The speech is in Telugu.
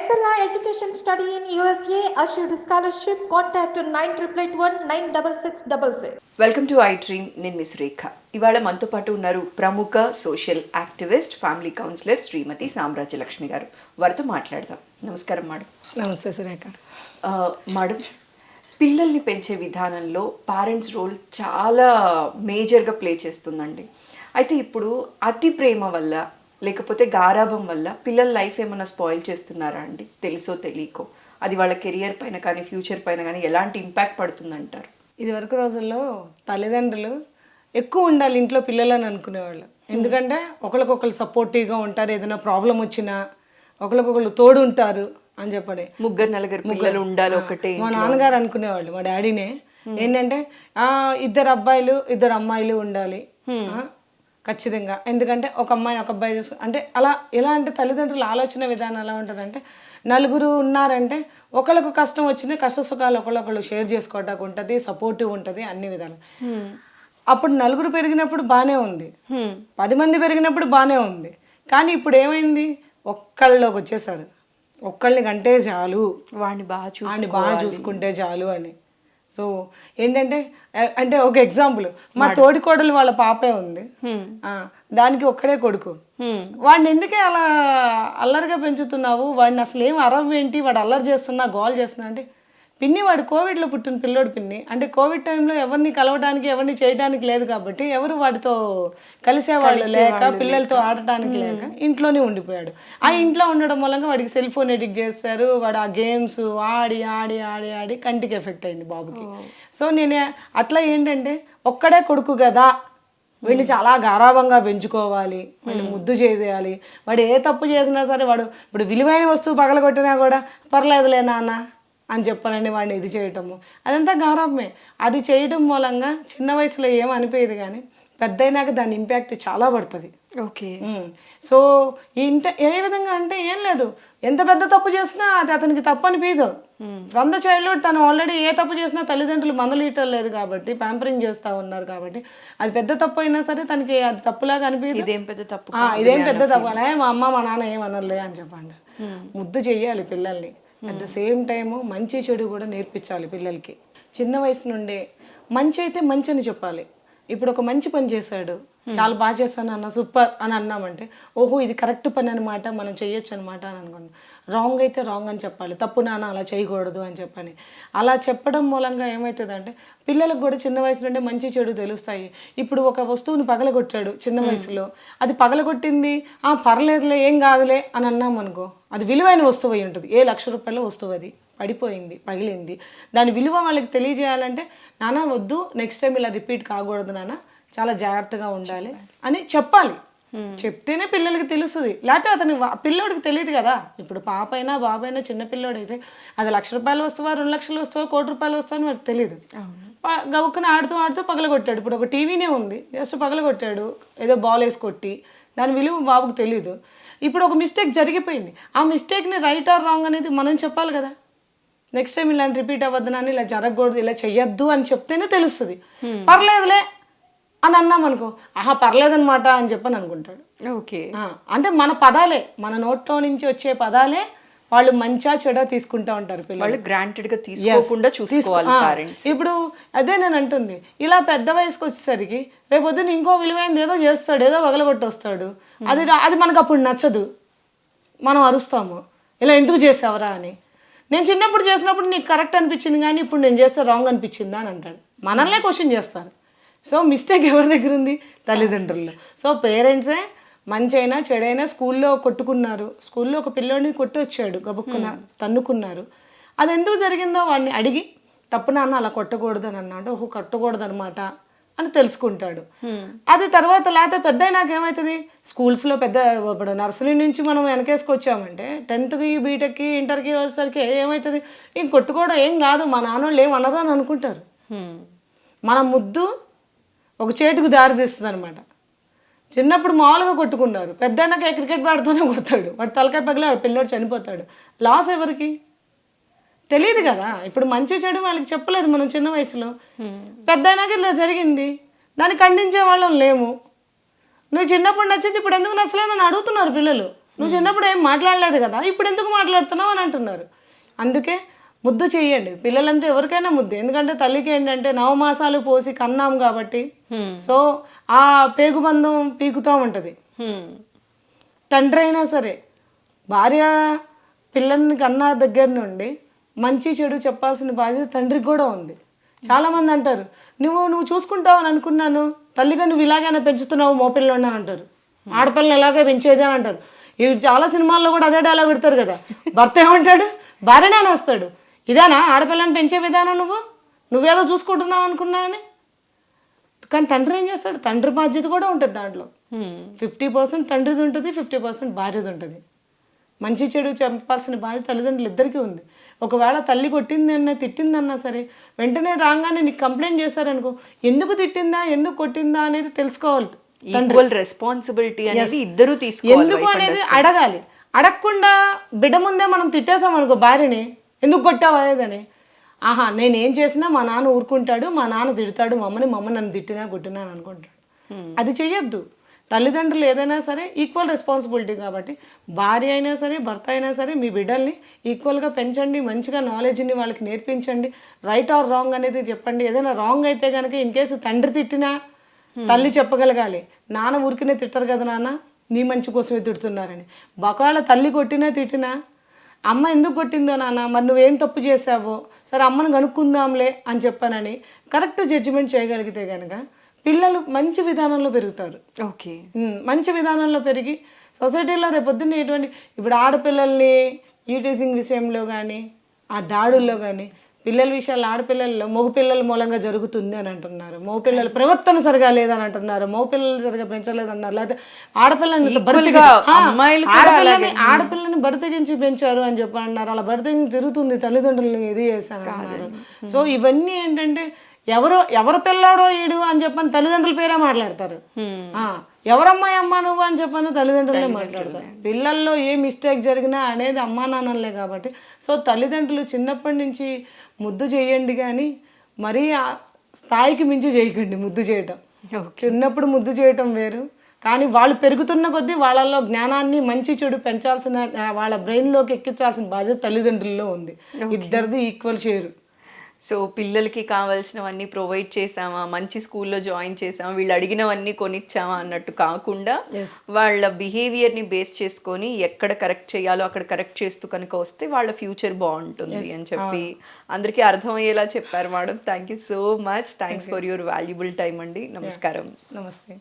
Excella Education Study in USA assured scholarship. Contact 9881 96666. Welcome to I Dream నేను మిస్ రేఖ ఇవాళ మనతో పాటు ఉన్నారు ప్రముఖ social activist family counsellor Shrimati Samrajya Lakshmi garu. వారితో మాట్లాడదాం. నమస్కారం మేడం నమస్తే సురేఖ. మేడం పిల్లల్ని పెంచే విధానంలో పేరెంట్స్ రోల్ చాలా మేజర్గా ప్లే చేస్తుందండి. అయితే ఇప్పుడు అతి ప్రేమ వల్ల లేకపోతే గారాభం వల్ల పిల్లల లైఫ్ ఏమైనా స్పాయిల్ చేస్తున్నారా అండి? తెలుసో తెలియకో అది వాళ్ళ కెరియర్ పైన కానీ ఫ్యూచర్ పైన కానీ ఎలాంటి ఇంపాక్ట్ పడుతుందంటారు? ఇది వరకు రోజుల్లో తల్లిదండ్రులు ఎక్కువ ఉండాలి ఇంట్లో పిల్లలని అనుకునేవాళ్ళు. ఎందుకంటే ఒకరికొకరు సపోర్టివ్గా ఉంటారు ఏదైనా ప్రాబ్లం వచ్చినా ఒకరికొకరు తోడు ఉంటారు అని చెప్పని. ముగ్గురు నలుగురు పిల్లలు ఉండాలి ఒకటే మా నాన్నగారు అనుకునేవాళ్ళు మా డాడీనే ఏంటంటే ఆ ఇద్దరు అబ్బాయిలు ఇద్దరు అమ్మాయిలు ఉండాలి. ఖచ్చితంగా. ఎందుకంటే ఒక అమ్మాయి ఒక అబ్బాయి చూసు అంటే అలా ఎలా అంటే తల్లిదండ్రుల ఆలోచన విధానం ఎలా ఉంటుందంటే నలుగురు ఉన్నారంటే ఒకళ్ళకు కష్టం వచ్చినా కష్ట సుఖాలు ఒకళ్ళొకళ్ళు షేర్ చేసుకోవడానికి ఉంటుంది సపోర్టివ్ ఉంటుంది అన్ని విధాలు. అప్పుడు నలుగురు పెరిగినప్పుడు బాగానే ఉంది. పది మంది పెరిగినప్పుడు బాగానే ఉంది. కానీ ఇప్పుడు ఏమైంది? ఒక్కళ్ళలోకి వచ్చేసారు. ఒక్కళ్ళని కంటే చాలు. వాడిని బాగా వాడిని బాగా చూసుకుంటే చాలు అని. సో ఏంటంటే అంటే ఒక ఎగ్జాంపుల్ మా తోడి కోడలు వాళ్ళ పాపే ఉంది. ఆ, దానికి ఒక్కడే కొడుకు. వాడిని ఎందుకే అలా అల్లరిగా పెంచుతున్నావు? వాడిని అసలు ఏం అరవ్ ఏంటి వాడు అల్లరి చేస్తున్నా గోల్ చేస్తున్నా అంటే పిన్ని వాడు కోవిడ్లో పుట్టిన పిల్లోడు పిన్ని. అంటే కోవిడ్ టైంలో ఎవరిని కలవడానికి ఎవరిని చేయడానికి లేదు కాబట్టి ఎవరు వాడితో కలిసేవాళ్ళు లేక పిల్లలతో ఆడటానికి లేక ఇంట్లోనే ఉండిపోయాడు. ఆ ఇంట్లో ఉండడం మూలంగా వాడికి సెల్ ఫోన్ ఎడిక్ట్ చేస్తారు. వాడు ఆ గేమ్స్ ఆడి ఆడి ఆడి ఆడి కంటికి ఎఫెక్ట్ అయింది బాబుకి. సో నేను అట్లా ఏంటంటే ఒక్కడే కొడుకు కదా. వీడిని చాలా గారాభంగా పెంచుకోవాలి. వాడిని ముద్దు చేసేయాలి. వాడు ఏ తప్పు చేసినా సరే వాడు ఇప్పుడు విలువైన వస్తువు పగలగొట్టినా కూడా పర్లేదులే నాన్న. అని చెప్పాలని వాడిని ఇది చేయటము. అదంతా గారాభమే. అది చేయడం మూలంగా చిన్న వయసులో ఏం అనిపోయేది కానీ పెద్ద అయినాక దాని ఇంపాక్ట్ చాలా పడుతుంది. ఓకే. సో ఇంట ఏ విధంగా అంటే ఏం లేదు. ఎంత పెద్ద తప్పు చేసినా అది అతనికి తప్పు అనిపించదు ఫ్రమ్ ద చైల్డ్హుడ్ తను ఆల్రెడీ ఏ తప్పు చేసినా తల్లిదండ్రులు మందలీయటం లేదు కాబట్టి ప్యాంపరింగ్ చేస్తూ ఉన్నారు కాబట్టి అది పెద్ద తప్పు అయినా సరే తనకి అది తప్పులాగా అనిపించదు ఇదేం పెద్ద తప్పు ఇదేం పెద్ద తప్పు. అలా మా అమ్మ మా నాన్న ఏమనర్లే అని చెప్పండి. ముద్దు చెయ్యాలి పిల్లల్ని. అట్ ద సేమ్ టైము మంచి చెడు కూడా నేర్పించాలి పిల్లలకి. చిన్న వయసు నుండే మంచి అయితే మంచి అని చెప్పాలి. ఇప్పుడు ఒక మంచి పని చేశాడు చాలా బాగా చేస్తాను అన్న సూపర్ అని అన్నామంటే ఓహో ఇది కరెక్ట్ పని అనమాట మనం చెయ్యొచ్చు అనమాట అని అనుకున్నాం. రాంగ్ అయితే రాంగ్ అని చెప్పాలి తప్పు నాన్న అలా చేయకూడదు అని చెప్పని. అలా చెప్పడం మూలంగా ఏమవుతుందంటే పిల్లలకు కూడా చిన్న వయసు నుండే మంచి చెడు తెలుస్తాయి. ఇప్పుడు ఒక వస్తువుని పగలగొట్టాడు చిన్న వయసులో అది పగలగొట్టింది ఆ పర్లేదులే ఏం కాదులే అని అన్నాం అనుకో అది విలువైన వస్తువు అయి ఉంటుంది. ఏ లక్ష రూపాయల వస్తువు అది? పడిపోయింది పగిలింది. దాని విలువ వాళ్ళకి తెలియజేయాలంటే నాన్న వద్దు నెక్స్ట్ టైం ఇలా రిపీట్ కాకూడదు నాన్న చాలా జాగ్రత్తగా ఉండాలి అని చెప్పాలి. చెప్తేనే పిల్లలకి తెలుస్తుంది. లేకపోతే అతని పిల్లోడికి తెలియదు కదా. ఇప్పుడు పాప అయినా బాబు అయినా చిన్న పిల్లోడు అయితే అది లక్ష రూపాయలు వస్తువా రెండు లక్షలు వస్తువా కోటి రూపాయలు వస్తువా అని వాడికి తెలియదు. గబుక్కున ఆడుతూ ఆడుతూ పగలగొట్టాడు. ఇప్పుడు ఒక టీవీనే ఉంది. జస్ట్ పగలగొట్టాడు. ఏదో బాల్ వేసి కొట్టి. దాని విలువ బాబుకు తెలియదు ఇప్పుడు ఒక మిస్టేక్ జరిగిపోయింది. ఆ మిస్టేక్ని రైట్ ఆర్ రాంగ్ అనేది మనం చెప్పాలి కదా. నెక్స్ట్ టైం ఇలాంటి రిపీట్ అవ్వద్దు అని ఇలా జరగకూడదు ఇలా చెయ్యొద్దు అని చెప్తేనే తెలుస్తుంది. పర్లేదులే. అని అన్నాం అనుకో ఆహా పర్లేదన్నమాట అని చెప్పని అనుకుంటాడు. ఓకే. అంటే మన పదాలే మన నోట్లో నుంచి వచ్చే పదాలే వాళ్ళు మంచా చెడా తీసుకుంటా ఉంటారు పిల్లలు. గ్రాంటెడ్గా తీసుకోకుండా చూసుకోవాలి ఇప్పుడు అదే నేను అంటుంది ఇలా పెద్ద వయసుకి వచ్చేసరికి రేపు పొద్దున్న ఇంకో విలువైనది ఏదో చేస్తాడు ఏదో వగలగొట్టి వస్తాడు అది అది మనకు అప్పుడు నచ్చదు. మనం అరుస్తాము. ఇలా ఎందుకు చేసావరా అని. నేను చిన్నప్పుడు చేసినప్పుడు నీకు కరెక్ట్ అనిపించింది కానీ ఇప్పుడు నేను చేస్తే రాంగ్ అనిపించిందా అని అంటాడు. మనల్నే క్వశ్చన్ చేస్తారు. సో మిస్టేక్ ఎవరి దగ్గర ఉంది? తల్లిదండ్రుల్లో. సో పేరెంట్సే మంచి అయినా చెడైనా స్కూల్లో కొట్టుకున్నారు. స్కూల్లో ఒక పిల్లోడిని కొట్టి వచ్చాడు గబుక్కున తన్నుకున్నారు. అది ఎందుకు జరిగిందో వాడిని అడిగి తప్పు నాన్న అలా కొట్టకూడదు అని అన్నాడు. ఓహో కొట్టకూడదు అనమాట అని తెలుసుకుంటాడు. అది తర్వాత లేకపోతే పెద్ద అయినాక ఏమవుతుంది స్కూల్స్లో పెద్ద ఇప్పుడు నర్సరీ నుంచి మనం వెనకేసుకొచ్చామంటే టెన్త్కి బీటెక్కి ఇంటర్కి వచ్చేసరికి ఏమవుతుంది ఇంక కొట్టుకోవడం ఏం కాదు మా నాన్నోళ్ళు ఏం అనరు అని అనుకుంటారు. మన ముద్దు ఒక చేటుకు దారి తీస్తుంది అనమాట చిన్నప్పుడు మామూలుగా కొట్టుకున్నారు. పెద్దయినాక క్రికెట్ బ్యాట్తోనే కొడతాడు. వాడు తలకాయ పగిలి వాడు పిల్లోడు చనిపోతాడు. లాస్ ఎవరికి? తెలియదు కదా. ఇప్పుడు మంచి చెడు వాళ్ళకి చెప్పలేదు మనం చిన్న వయసులో. పెద్ద అయినాక ఇలా జరిగింది. దాన్ని ఖండించే వాళ్ళం లేము. నువ్వు చిన్నప్పుడు నచ్చింది ఇప్పుడు ఎందుకు నచ్చలేదని అడుగుతున్నారు పిల్లలు. నువ్వు చిన్నప్పుడు ఏం మాట్లాడలేదు కదా. ఇప్పుడు ఎందుకు మాట్లాడుతున్నావు అని అంటున్నారు. అందుకే ముద్దు చెయ్యండి పిల్లలంటే ఎవరికైనా ముద్దు. ఎందుకంటే తల్లికి ఏంటంటే నవమాసాలు పోసి కన్నాం కాబట్టి. సో ఆ పేగుబంధం పీకుతూ ఉంటుంది. తండ్రి అయినా సరే భార్య పిల్లల్ని కన్నా దగ్గర నుండి మంచి చెడు చెప్పాల్సిన బాధ్యత తండ్రికి కూడా ఉంది. చాలామంది అంటారు నువ్వు నువ్వు చూసుకుంటావు అని అనుకున్నాను. తల్లిగా నువ్వు ఇలాగైనా పెంచుతున్నావు మోపిల్లని అని అంటారు. ఆడపిల్లని ఎలాగే పెంచేది అని అంటారు. ఇవి చాలా సినిమాల్లో కూడా అదే డైలాగ్ పెడతారు కదా. భర్త ఏమంటాడు? భార్యనే వస్తాడు. ఇదేనా? ఆడపిల్లని పెంచే విధానం నువ్వు? నువ్వేదో చూసుకుంటున్నావు అనుకున్నా అని కానీ తండ్రి ఏం చేస్తాడు? తండ్రి బాధ్యత కూడా ఉంటుంది దాంట్లో. ఫిఫ్టీ పర్సెంట్ తండ్రిది ఉంటుంది ఫిఫ్టీ పర్సెంట్ భార్యది ఉంటుంది. మంచి చెడు చెప్పాల్సిన బాధ్యత తల్లిదండ్రులు ఇద్దరికీ ఉంది. ఒకవేళ తల్లి కొట్టిందన్నా తిట్టిందన్నా సరే వెంటనే రాగానే నీకు కంప్లైంట్ చేశారనుకో ఎందుకు తిట్టిందా ఎందుకు కొట్టిందా అనేది తెలుసుకోవాలి రెస్పాన్సిబిలిటీ అనేది ఇద్దరు తీసుకోవాలి ఎందుకు అనేది అడగాలి. అడగకుండా బిడ్డ ముందే మనం తిట్టేసాం అనుకో భార్యని ఎందుకు కొట్టావు అదేదని ఆహా నేను ఏం చేసినా మా నాన్న ఊరుకుంటాడు మా నాన్న తిడతాడు మా అమ్మని మా అమ్మ నన్ను తిట్టినా కొట్టినా అని అనుకుంటాడు. అది చెయ్యొద్దు. తల్లిదండ్రులు ఏదైనా సరే ఈక్వల్ రెస్పాన్సిబిలిటీ కాబట్టి భార్య అయినా సరే భర్త అయినా సరే మీ బిడ్డల్ని ఈక్వల్గా పెంచండి మంచిగా నాలెడ్జ్ని వాళ్ళకి నేర్పించండి. రైట్ ఆర్ రాంగ్ అనేది చెప్పండి. ఏదైనా రాంగ్ అయితే కనుక ఇన్ కేసు తండ్రి తిట్టినా తల్లి చెప్పగలగాలి. నాన్న ఊరికినే తిట్టరు కదా నాన్న నీ మంచి కోసమే తిడుతున్నారని. ఒకవేళ తల్లి కొట్టినా తిట్టినా అమ్మ ఎందుకు కొట్టిందో నాన్న? మరి నువ్వేం తప్పు చేసావో సరే అమ్మను కనుక్కుందాంలే అని చెప్పానని కరెక్ట్ జడ్జిమెంట్ చేయగలిగితే కనుక పిల్లలు మంచి విధానంలో పెరుగుతారు. ఓకే. మంచి విధానంలో పెరిగి సొసైటీలో రేపొద్దున్న ఎటువంటి ఇప్పుడు ఆడపిల్లల్ని ఈటీజింగ్ విషయంలో కానీ ఆ దాడుల్లో కానీ పిల్లల విషయాలు ఆడపిల్లల్లో మగపిల్లల మూలంగా జరుగుతుంది అని అంటున్నారు. మగపిల్లల ప్రవర్తన సరిగా లేదని అంటున్నారు. మగపిల్లలు సరిగా పెంచలేదన్నారు. లేకపోతే ఆడపిల్లని ఆడపిల్లని ఆడపిల్లని బరితెగించి పెంచారు అని చెప్పి అన్నారు అలా బరితెగించి తిరుగుతుంది తల్లిదండ్రులని ఇది చేశాను అన్నారు. సో ఇవన్నీ ఏంటంటే ఎవరో ఎవరు పిల్లాడో ఈడు అని చెప్పని తల్లిదండ్రుల పేరే మాట్లాడతారు. ఎవరమ్మాయి అమ్మ నువ్వు అని చెప్పని తల్లిదండ్రులే. మాట్లాడతారు. పిల్లల్లో ఏ మిస్టేక్ జరిగినా అనేది అమ్మా నాన్నలే కాబట్టి. సో తల్లిదండ్రులు చిన్నప్పటి నుంచి ముద్దు చేయండి కానీ మరీ ఆ స్థాయికి మించి చేయకండి ముద్దు చేయటం. చిన్నప్పుడు ముద్దు చేయటం వేరు. కానీ వాళ్ళు పెరుగుతున్న కొద్దీ వాళ్ళల్లో జ్ఞానాన్ని మంచి చెడు పెంచాల్సిన వాళ్ళ బ్రెయిన్లోకి ఎక్కించాల్సిన బాధ్యత తల్లిదండ్రుల్లో ఉంది. ఇద్దరిది ఈక్వల్ షేరు. సో పిల్లలకి కావాల్సినవన్నీ ప్రొవైడ్ చేసామా మంచి స్కూల్లో జాయిన్ చేసామా వీళ్ళు అడిగినవన్నీ కొనిచ్చామా అన్నట్టు కాకుండా వాళ్ళ బిహేవియర్ని బేస్ చేసుకొని ఎక్కడ కరెక్ట్ చేయాలో అక్కడ కరెక్ట్ చేస్తూ కనుక వస్తే వాళ్ళ ఫ్యూచర్ బాగుంటుంది అని చెప్పి అందరికీ అర్థమయ్యేలా చెప్పారు madam. Thank you so much thanks for your valuable time అండి. నమస్కారం. నమస్తే.